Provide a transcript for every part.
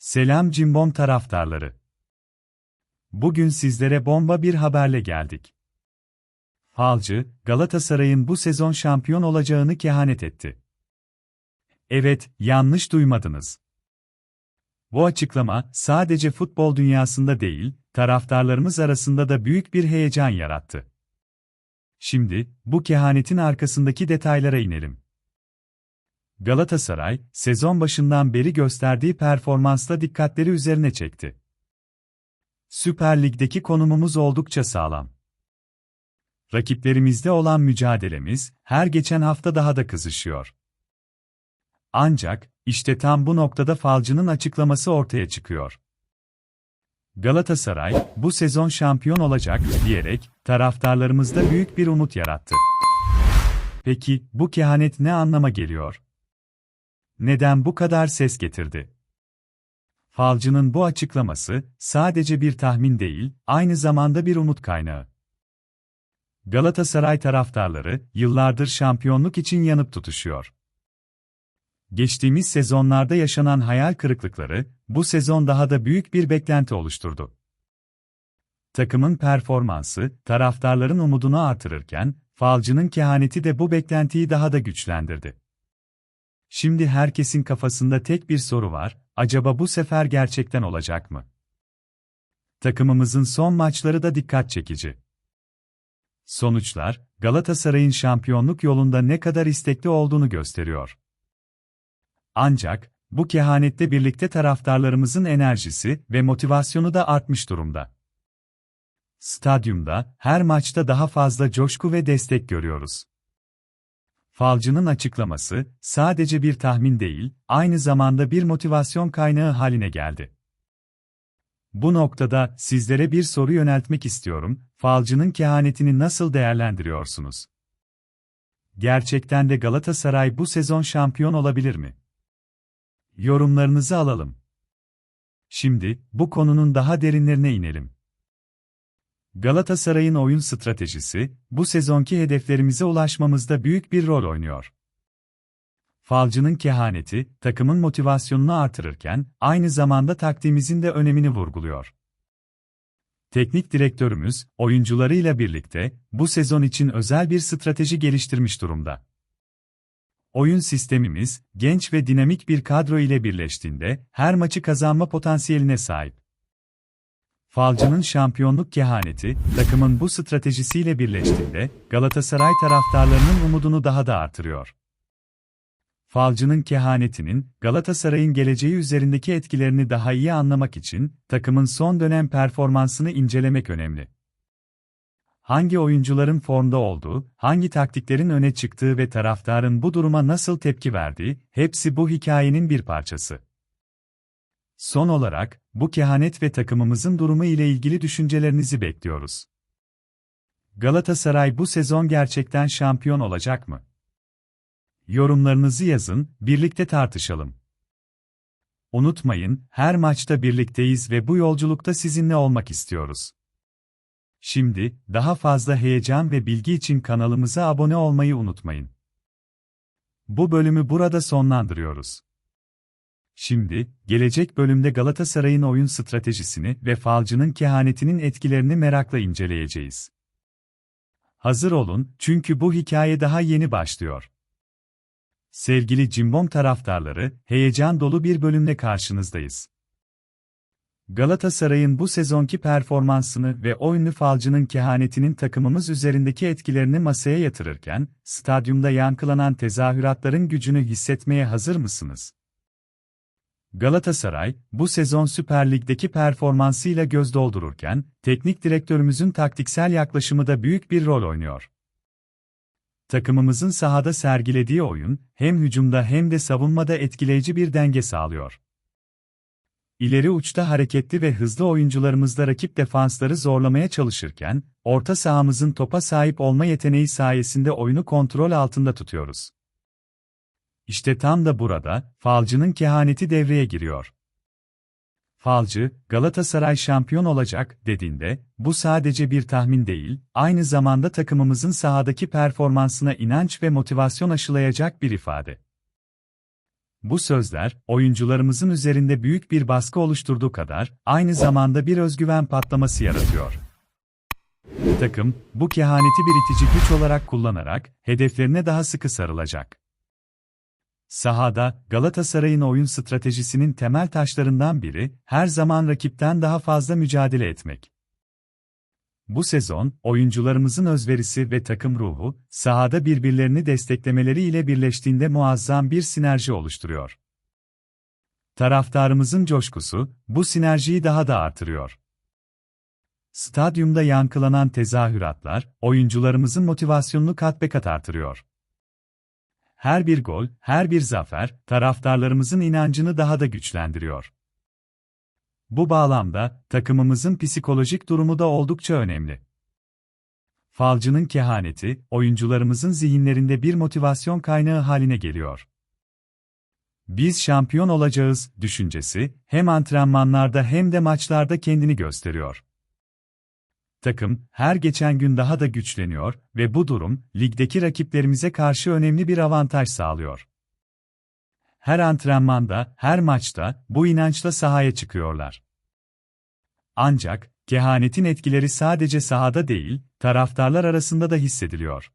Selam Cimbom taraftarları. Bugün sizlere bomba bir haberle geldik. Falcı, Galatasaray'ın bu sezon şampiyon olacağını kehanet etti. Evet, yanlış duymadınız. Bu açıklama sadece futbol dünyasında değil, taraftarlarımız arasında da büyük bir heyecan yarattı. Şimdi, bu kehanetin arkasındaki detaylara inelim. Galatasaray, sezon başından beri gösterdiği performansla dikkatleri üzerine çekti. Süper Lig'deki konumumuz oldukça sağlam. Rakiplerimizde olan mücadelemiz, her geçen hafta daha da kızışıyor. Ancak, işte tam bu noktada falcının açıklaması ortaya çıkıyor. Galatasaray, bu sezon şampiyon olacak, diyerek, taraftarlarımızda büyük bir umut yarattı. Peki, bu kehanet ne anlama geliyor? Neden bu kadar ses getirdi? Falcının bu açıklaması, sadece bir tahmin değil, aynı zamanda bir umut kaynağı. Galatasaray taraftarları, yıllardır şampiyonluk için yanıp tutuşuyor. Geçtiğimiz sezonlarda yaşanan hayal kırıklıkları, bu sezon daha da büyük bir beklenti oluşturdu. Takımın performansı, taraftarların umudunu artırırken, falcının kehaneti de bu beklentiyi daha da güçlendirdi. Şimdi herkesin kafasında tek bir soru var, acaba bu sefer gerçekten olacak mı? Takımımızın son maçları da dikkat çekici. Sonuçlar, Galatasaray'ın şampiyonluk yolunda ne kadar istekli olduğunu gösteriyor. Ancak, bu kehanette birlikte taraftarlarımızın enerjisi ve motivasyonu da artmış durumda. Stadyumda, her maçta daha fazla coşku ve destek görüyoruz. Falcının açıklaması, sadece bir tahmin değil, aynı zamanda bir motivasyon kaynağı haline geldi. Bu noktada sizlere bir soru yöneltmek istiyorum, falcının kehanetini nasıl değerlendiriyorsunuz? Gerçekten de Galatasaray bu sezon şampiyon olabilir mi? Yorumlarınızı alalım. Şimdi, bu konunun daha derinlerine inelim. Galatasaray'ın oyun stratejisi, bu sezonki hedeflerimize ulaşmamızda büyük bir rol oynuyor. Falcının kehaneti, takımın motivasyonunu artırırken, aynı zamanda taktiğimizin de önemini vurguluyor. Teknik direktörümüz, oyuncularıyla birlikte, bu sezon için özel bir strateji geliştirmiş durumda. Oyun sistemimiz, genç ve dinamik bir kadro ile birleştiğinde, her maçı kazanma potansiyeline sahip. Falcı'nın şampiyonluk kehaneti, takımın bu stratejisiyle birleştiğinde, Galatasaray taraftarlarının umudunu daha da artırıyor. Falcı'nın kehanetinin, Galatasaray'ın geleceği üzerindeki etkilerini daha iyi anlamak için, takımın son dönem performansını incelemek önemli. Hangi oyuncuların formda olduğu, hangi taktiklerin öne çıktığı ve taraftarın bu duruma nasıl tepki verdiği, hepsi bu hikayenin bir parçası. Son olarak, bu kehanet ve takımımızın durumu ile ilgili düşüncelerinizi bekliyoruz. Galatasaray bu sezon gerçekten şampiyon olacak mı? Yorumlarınızı yazın, birlikte tartışalım. Unutmayın, her maçta birlikteyiz ve bu yolculukta sizinle olmak istiyoruz. Şimdi, daha fazla heyecan ve bilgi için kanalımıza abone olmayı unutmayın. Bu bölümü burada sonlandırıyoruz. Şimdi, gelecek bölümde Galatasaray'ın oyun stratejisini ve falcının kehanetinin etkilerini merakla inceleyeceğiz. Hazır olun, çünkü bu hikaye daha yeni başlıyor. Sevgili Cimbom taraftarları, heyecan dolu bir bölümle karşınızdayız. Galatasaray'ın bu sezonki performansını ve o falcının kehanetinin takımımız üzerindeki etkilerini masaya yatırırken, stadyumda yankılanan tezahüratların gücünü hissetmeye hazır mısınız? Galatasaray, bu sezon Süper Lig'deki performansıyla göz doldururken, teknik direktörümüzün taktiksel yaklaşımı da büyük bir rol oynuyor. Takımımızın sahada sergilediği oyun, hem hücumda hem de savunmada etkileyici bir denge sağlıyor. İleri uçta hareketli ve hızlı oyuncularımızla rakip defansları zorlamaya çalışırken, orta sahamızın topa sahip olma yeteneği sayesinde oyunu kontrol altında tutuyoruz. İşte tam da burada, falcının kehaneti devreye giriyor. Falcı, Galatasaray şampiyon olacak dediğinde, bu sadece bir tahmin değil, aynı zamanda takımımızın sahadaki performansına inanç ve motivasyon aşılayacak bir ifade. Bu sözler, oyuncularımızın üzerinde büyük bir baskı oluşturduğu kadar, aynı zamanda bir özgüven patlaması yaratıyor. Takım, bu kehaneti bir itici güç olarak kullanarak, hedeflerine daha sıkı sarılacak. Sahada, Galatasaray'ın oyun stratejisinin temel taşlarından biri, her zaman rakipten daha fazla mücadele etmek. Bu sezon, oyuncularımızın özverisi ve takım ruhu, sahada birbirlerini desteklemeleri ile birleştiğinde muazzam bir sinerji oluşturuyor. Taraftarımızın coşkusu, bu sinerjiyi daha da artırıyor. Stadyumda yankılanan tezahüratlar, oyuncularımızın motivasyonunu kat be kat artırıyor. Her bir gol, her bir zafer, taraftarlarımızın inancını daha da güçlendiriyor. Bu bağlamda, takımımızın psikolojik durumu da oldukça önemli. Falcının kehaneti, oyuncularımızın zihinlerinde bir motivasyon kaynağı haline geliyor. Biz şampiyon olacağız düşüncesi, hem antrenmanlarda hem de maçlarda kendini gösteriyor. Takım, her geçen gün daha da güçleniyor ve bu durum, ligdeki rakiplerimize karşı önemli bir avantaj sağlıyor. Her antrenmanda, her maçta, bu inançla sahaya çıkıyorlar. Ancak, kehanetin etkileri sadece sahada değil, taraftarlar arasında da hissediliyor.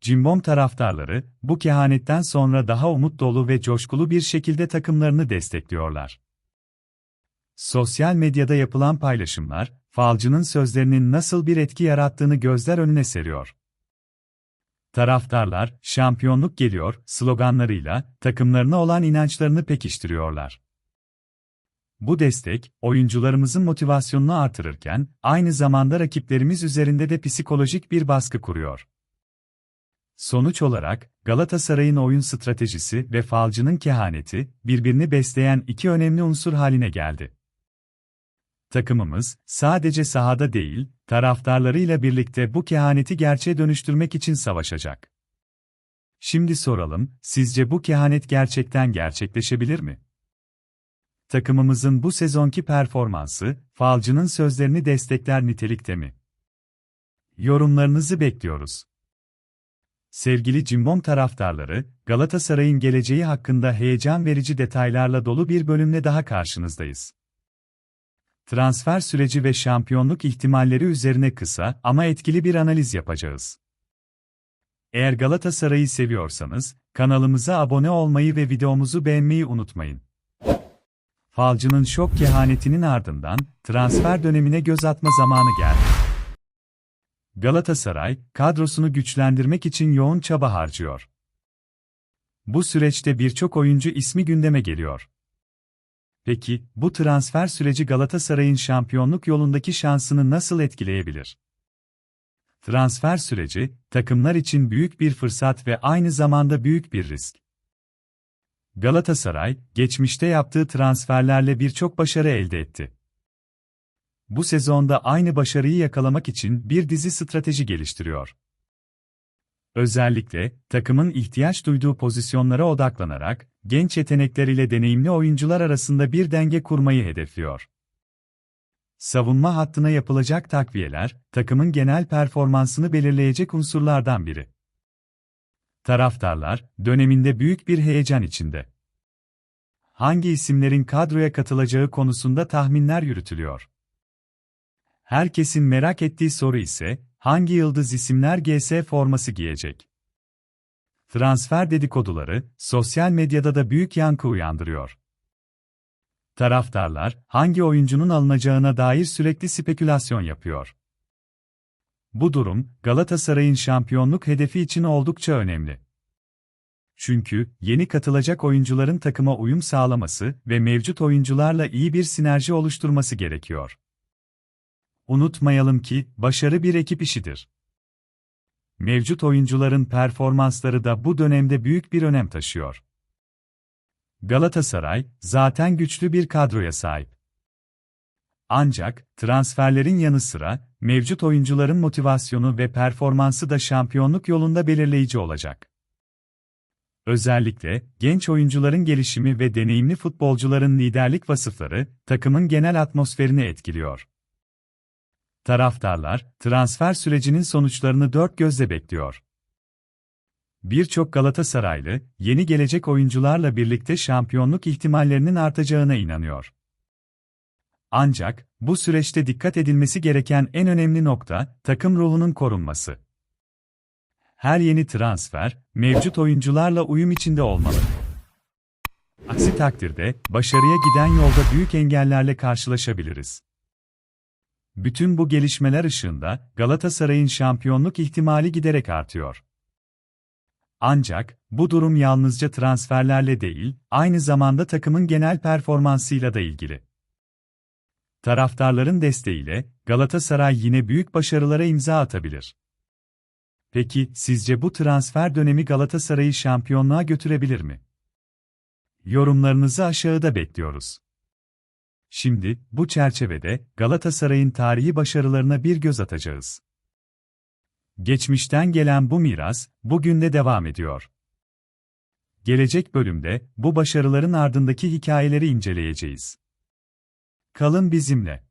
Cimbom taraftarları, bu kehanetten sonra daha umut dolu ve coşkulu bir şekilde takımlarını destekliyorlar. Sosyal medyada yapılan paylaşımlar, falcının sözlerinin nasıl bir etki yarattığını gözler önüne seriyor. Taraftarlar, şampiyonluk geliyor sloganlarıyla takımlarına olan inançlarını pekiştiriyorlar. Bu destek, oyuncularımızın motivasyonunu artırırken, aynı zamanda rakiplerimiz üzerinde de psikolojik bir baskı kuruyor. Sonuç olarak, Galatasaray'ın oyun stratejisi ve falcının kehaneti, birbirini besleyen iki önemli unsur haline geldi. Takımımız, sadece sahada değil, taraftarlarıyla birlikte bu kehaneti gerçeğe dönüştürmek için savaşacak. Şimdi soralım, sizce bu kehanet gerçekten gerçekleşebilir mi? Takımımızın bu sezonki performansı, falcının sözlerini destekler nitelikte mi? Yorumlarınızı bekliyoruz. Sevgili Cimbom taraftarları, Galatasaray'ın geleceği hakkında heyecan verici detaylarla dolu bir bölümle daha karşınızdayız. Transfer süreci ve şampiyonluk ihtimalleri üzerine kısa ama etkili bir analiz yapacağız. Eğer Galatasaray'ı seviyorsanız, kanalımıza abone olmayı ve videomuzu beğenmeyi unutmayın. Falcının şok kehanetinin ardından, transfer dönemine göz atma zamanı geldi. Galatasaray, kadrosunu güçlendirmek için yoğun çaba harcıyor. Bu süreçte birçok oyuncu ismi gündeme geliyor. Peki, bu transfer süreci Galatasaray'ın şampiyonluk yolundaki şansını nasıl etkileyebilir? Transfer süreci, takımlar için büyük bir fırsat ve aynı zamanda büyük bir risk. Galatasaray, geçmişte yaptığı transferlerle birçok başarı elde etti. Bu sezonda aynı başarıyı yakalamak için bir dizi strateji geliştiriyor. Özellikle, takımın ihtiyaç duyduğu pozisyonlara odaklanarak, genç yetenekler ile deneyimli oyuncular arasında bir denge kurmayı hedefliyor. Savunma hattına yapılacak takviyeler, takımın genel performansını belirleyecek unsurlardan biri. Taraftarlar, döneminde büyük bir heyecan içinde. Hangi isimlerin kadroya katılacağı konusunda tahminler yürütülüyor. Herkesin merak ettiği soru ise, hangi yıldız isimler GS forması giyecek? Transfer dedikoduları, sosyal medyada da büyük yankı uyandırıyor. Taraftarlar, hangi oyuncunun alınacağına dair sürekli spekülasyon yapıyor. Bu durum, Galatasaray'ın şampiyonluk hedefi için oldukça önemli. Çünkü, yeni katılacak oyuncuların takıma uyum sağlaması ve mevcut oyuncularla iyi bir sinerji oluşturması gerekiyor. Unutmayalım ki, başarı bir ekip işidir. Mevcut oyuncuların performansları da bu dönemde büyük bir önem taşıyor. Galatasaray, zaten güçlü bir kadroya sahip. Ancak, transferlerin yanı sıra, mevcut oyuncuların motivasyonu ve performansı da şampiyonluk yolunda belirleyici olacak. Özellikle, genç oyuncuların gelişimi ve deneyimli futbolcuların liderlik vasıfları, takımın genel atmosferini etkiliyor. Taraftarlar, transfer sürecinin sonuçlarını dört gözle bekliyor. Birçok Galatasaraylı, yeni gelecek oyuncularla birlikte şampiyonluk ihtimallerinin artacağına inanıyor. Ancak, bu süreçte dikkat edilmesi gereken en önemli nokta, takım ruhunun korunması. Her yeni transfer, mevcut oyuncularla uyum içinde olmalı. Aksi takdirde, başarıya giden yolda büyük engellerle karşılaşabiliriz. Bütün bu gelişmeler ışığında, Galatasaray'ın şampiyonluk ihtimali giderek artıyor. Ancak, bu durum yalnızca transferlerle değil, aynı zamanda takımın genel performansıyla da ilgili. Taraftarların desteğiyle, Galatasaray yine büyük başarılara imza atabilir. Peki, sizce bu transfer dönemi Galatasaray'ı şampiyonluğa götürebilir mi? Yorumlarınızı aşağıda bekliyoruz. Şimdi, bu çerçevede, Galatasaray'ın tarihi başarılarına bir göz atacağız. Geçmişten gelen bu miras, bugün de devam ediyor. Gelecek bölümde, bu başarıların ardındaki hikayeleri inceleyeceğiz. Kalın bizimle.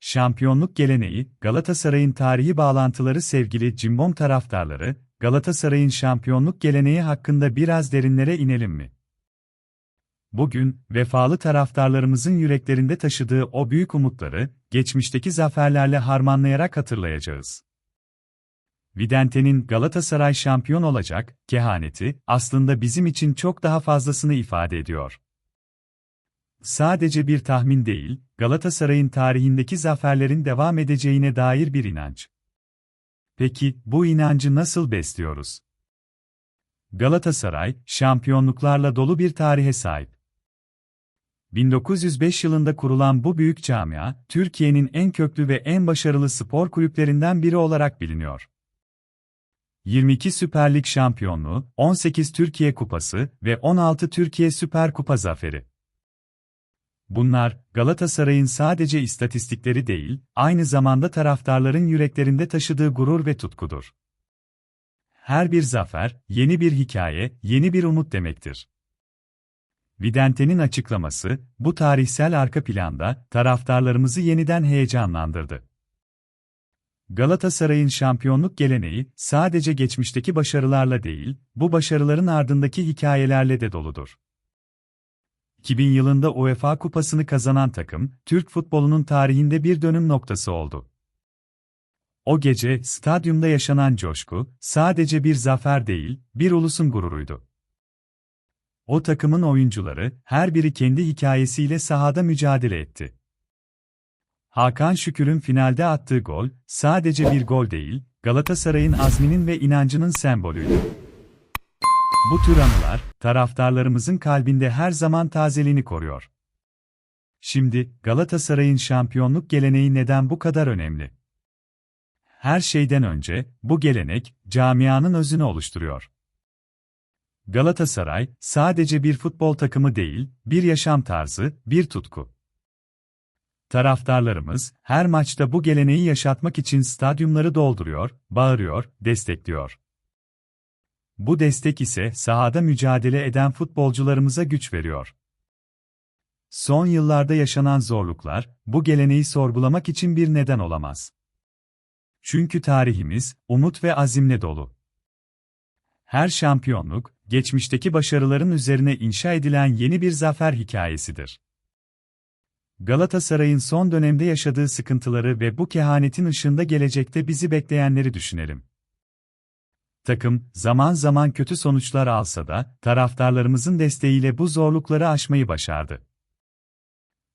Şampiyonluk geleneği, Galatasaray'ın tarihi bağlantıları sevgili Cimbom taraftarları, Galatasaray'ın şampiyonluk geleneği hakkında biraz derinlere inelim mi? Bugün, vefalı taraftarlarımızın yüreklerinde taşıdığı o büyük umutları, geçmişteki zaferlerle harmanlayarak hatırlayacağız. Vidente'nin Galatasaray şampiyon olacak, kehaneti, aslında bizim için çok daha fazlasını ifade ediyor. Sadece bir tahmin değil, Galatasaray'ın tarihindeki zaferlerin devam edeceğine dair bir inanç. Peki, bu inancı nasıl besliyoruz? Galatasaray, şampiyonluklarla dolu bir tarihe sahip. 1905 yılında kurulan bu büyük camia, Türkiye'nin en köklü ve en başarılı spor kulüplerinden biri olarak biliniyor. 22 Süper Lig şampiyonluğu, 18 Türkiye Kupası ve 16 Türkiye Süper Kupa zaferi. Bunlar, Galatasaray'ın sadece istatistikleri değil, aynı zamanda taraftarların yüreklerinde taşıdığı gurur ve tutkudur. Her bir zafer, yeni bir hikaye, yeni bir umut demektir. Vidente'nin açıklaması, bu tarihsel arka planda, taraftarlarımızı yeniden heyecanlandırdı. Galatasaray'ın şampiyonluk geleneği, sadece geçmişteki başarılarla değil, bu başarıların ardındaki hikayelerle de doludur. 2000 yılında UEFA Kupası'nı kazanan takım, Türk futbolunun tarihinde bir dönüm noktası oldu. O gece, stadyumda yaşanan coşku, sadece bir zafer değil, bir ulusun gururuydu. O takımın oyuncuları, her biri kendi hikayesiyle sahada mücadele etti. Hakan Şükür'ün finalde attığı gol, sadece bir gol değil, Galatasaray'ın azminin ve inancının sembolüydü. Bu tür anılar, taraftarlarımızın kalbinde her zaman tazeliğini koruyor. Şimdi, Galatasaray'ın şampiyonluk geleneği neden bu kadar önemli? Her şeyden önce, bu gelenek, camianın özünü oluşturuyor. Galatasaray, sadece bir futbol takımı değil, bir yaşam tarzı, bir tutku. Taraftarlarımız, her maçta bu geleneği yaşatmak için stadyumları dolduruyor, bağırıyor, destekliyor. Bu destek ise sahada mücadele eden futbolcularımıza güç veriyor. Son yıllarda yaşanan zorluklar, bu geleneği sorgulamak için bir neden olamaz. Çünkü tarihimiz, umut ve azimle dolu. Her şampiyonluk, geçmişteki başarıların üzerine inşa edilen yeni bir zafer hikayesidir. Galatasaray'ın son dönemde yaşadığı sıkıntıları ve bu kehanetin ışığında gelecekte bizi bekleyenleri düşünelim. Takım, zaman zaman kötü sonuçlar alsa da, taraftarlarımızın desteğiyle bu zorlukları aşmayı başardı.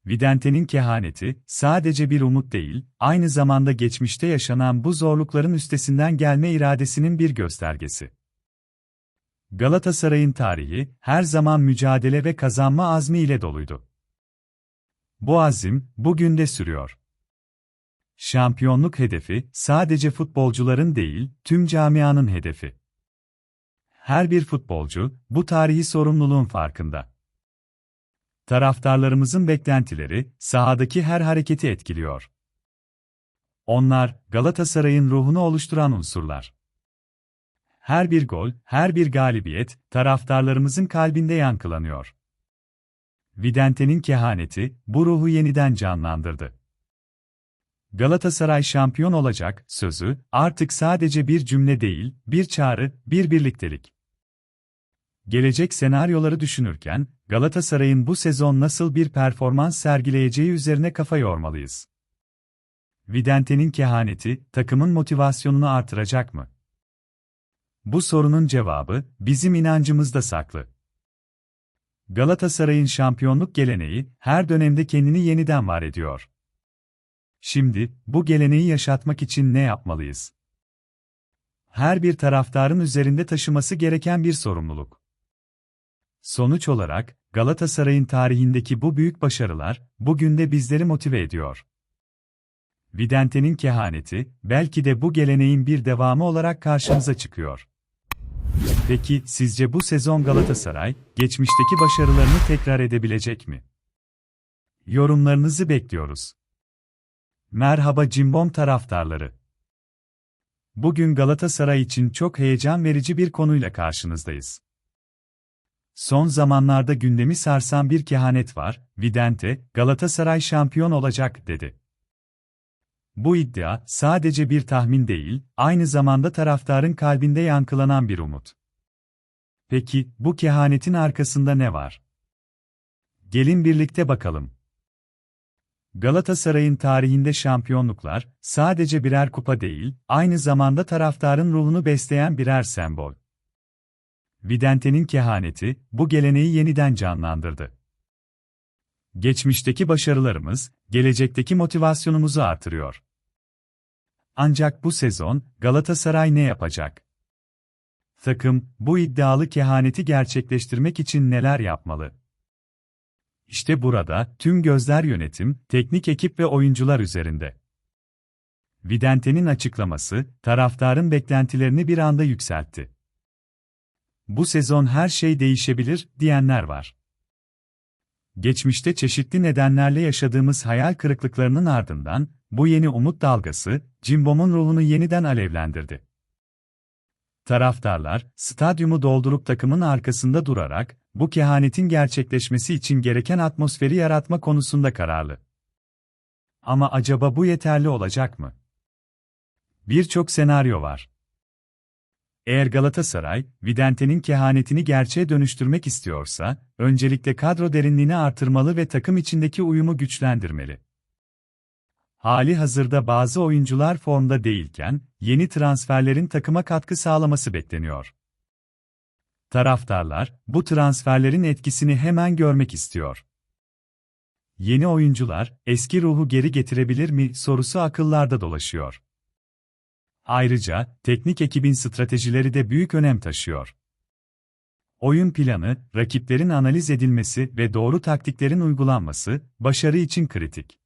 Vidente'nin kehaneti, sadece bir umut değil, aynı zamanda geçmişte yaşanan bu zorlukların üstesinden gelme iradesinin bir göstergesi. Galatasaray'ın tarihi, her zaman mücadele ve kazanma azmi ile doluydu. Bu azim, bugün de sürüyor. Şampiyonluk hedefi, sadece futbolcuların değil, tüm camianın hedefi. Her bir futbolcu, bu tarihi sorumluluğun farkında. Taraftarlarımızın beklentileri, sahadaki her hareketi etkiliyor. Onlar, Galatasaray'ın ruhunu oluşturan unsurlar. Her bir gol, her bir galibiyet, taraftarlarımızın kalbinde yankılanıyor. Vidente'nin kehaneti, bu ruhu yeniden canlandırdı. Galatasaray şampiyon olacak sözü artık sadece bir cümle değil, bir çağrı, bir birliktelik. Gelecek senaryoları düşünürken Galatasaray'ın bu sezon nasıl bir performans sergileyeceği üzerine kafa yormalıyız. Vidente'nin kehaneti takımın motivasyonunu artıracak mı? Bu sorunun cevabı bizim inancımızda saklı. Galatasaray'ın şampiyonluk geleneği her dönemde kendini yeniden var ediyor. Şimdi bu geleneği yaşatmak için ne yapmalıyız? Her bir taraftarın üzerinde taşıması gereken bir sorumluluk. Sonuç olarak Galatasaray'ın tarihindeki bu büyük başarılar bugün de bizleri motive ediyor. Vidente'nin kehaneti belki de bu geleneğin bir devamı olarak karşımıza çıkıyor. Peki sizce bu sezon Galatasaray geçmişteki başarılarını tekrar edebilecek mi? Yorumlarınızı bekliyoruz. Merhaba Cimbom taraftarları. Bugün Galatasaray için çok heyecan verici bir konuyla karşınızdayız. Son zamanlarda gündemi sarsan bir kehanet var, Vidente, Galatasaray şampiyon olacak, dedi. Bu iddia, sadece bir tahmin değil, aynı zamanda taraftarın kalbinde yankılanan bir umut. Peki, bu kehanetin arkasında ne var? Gelin birlikte bakalım. Galatasaray'ın tarihinde şampiyonluklar, sadece birer kupa değil, aynı zamanda taraftarın ruhunu besleyen birer sembol. Vidente'nin kehaneti, bu geleneği yeniden canlandırdı. Geçmişteki başarılarımız, gelecekteki motivasyonumuzu artırıyor. Ancak bu sezon, Galatasaray ne yapacak? Takım, bu iddialı kehaneti gerçekleştirmek için neler yapmalı? İşte burada, tüm gözler yönetim, teknik ekip ve oyuncular üzerinde. Vidente'nin açıklaması, taraftarın beklentilerini bir anda yükseltti. Bu sezon her şey değişebilir, diyenler var. Geçmişte çeşitli nedenlerle yaşadığımız hayal kırıklıklarının ardından, bu yeni umut dalgası, Cimbom'un ruhunu yeniden alevlendirdi. Taraftarlar, stadyumu doldurup takımın arkasında durarak, bu kehanetin gerçekleşmesi için gereken atmosferi yaratma konusunda kararlı. Ama acaba bu yeterli olacak mı? Birçok senaryo var. Eğer Galatasaray, Vidente'nin kehanetini gerçeğe dönüştürmek istiyorsa, öncelikle kadro derinliğini artırmalı ve takım içindeki uyumu güçlendirmeli. Hali hazırda bazı oyuncular formda değilken, yeni transferlerin takıma katkı sağlaması bekleniyor. Taraftarlar, bu transferlerin etkisini hemen görmek istiyor. Yeni oyuncular, eski ruhu geri getirebilir mi sorusu akıllarda dolaşıyor. Ayrıca, teknik ekibin stratejileri de büyük önem taşıyor. Oyun planı, rakiplerin analiz edilmesi ve doğru taktiklerin uygulanması, başarı için kritik.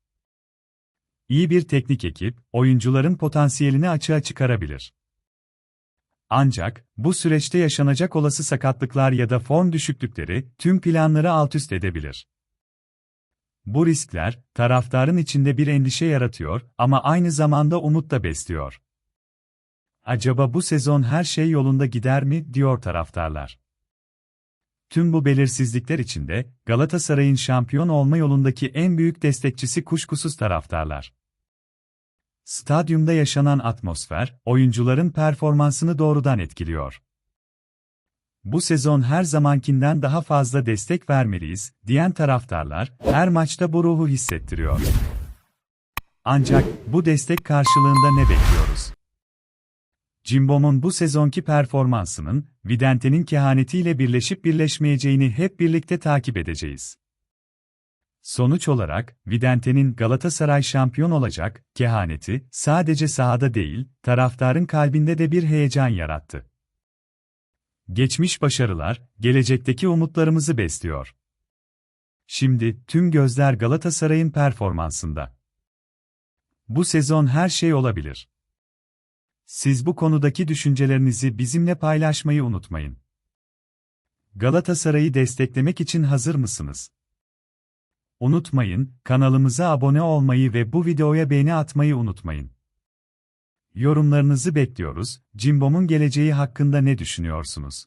İyi bir teknik ekip, oyuncuların potansiyelini açığa çıkarabilir. Ancak, bu süreçte yaşanacak olası sakatlıklar ya da form düşüklükleri, tüm planları altüst edebilir. Bu riskler, taraftarın içinde bir endişe yaratıyor ama aynı zamanda umut da besliyor. Acaba bu sezon her şey yolunda gider mi, diyor taraftarlar. Tüm bu belirsizlikler içinde, Galatasaray'ın şampiyon olma yolundaki en büyük destekçisi kuşkusuz taraftarlar. Stadyumda yaşanan atmosfer, oyuncuların performansını doğrudan etkiliyor. Bu sezon her zamankinden daha fazla destek vermeliyiz, diyen taraftarlar, her maçta bu ruhu hissettiriyor. Ancak, bu destek karşılığında ne bekliyoruz? Cimbom'un bu sezonki performansının, Vidente'nin kehanetiyle birleşip birleşmeyeceğini hep birlikte takip edeceğiz. Sonuç olarak, Vidente'nin Galatasaray şampiyon olacak, kehaneti, sadece sahada değil, taraftarın kalbinde de bir heyecan yarattı. Geçmiş başarılar, gelecekteki umutlarımızı besliyor. Şimdi, tüm gözler Galatasaray'ın performansında. Bu sezon her şey olabilir. Siz bu konudaki düşüncelerinizi bizimle paylaşmayı unutmayın. Galatasaray'ı desteklemek için hazır mısınız? Unutmayın, kanalımıza abone olmayı ve bu videoya beğeni atmayı unutmayın. Yorumlarınızı bekliyoruz. Cimbom'un geleceği hakkında ne düşünüyorsunuz?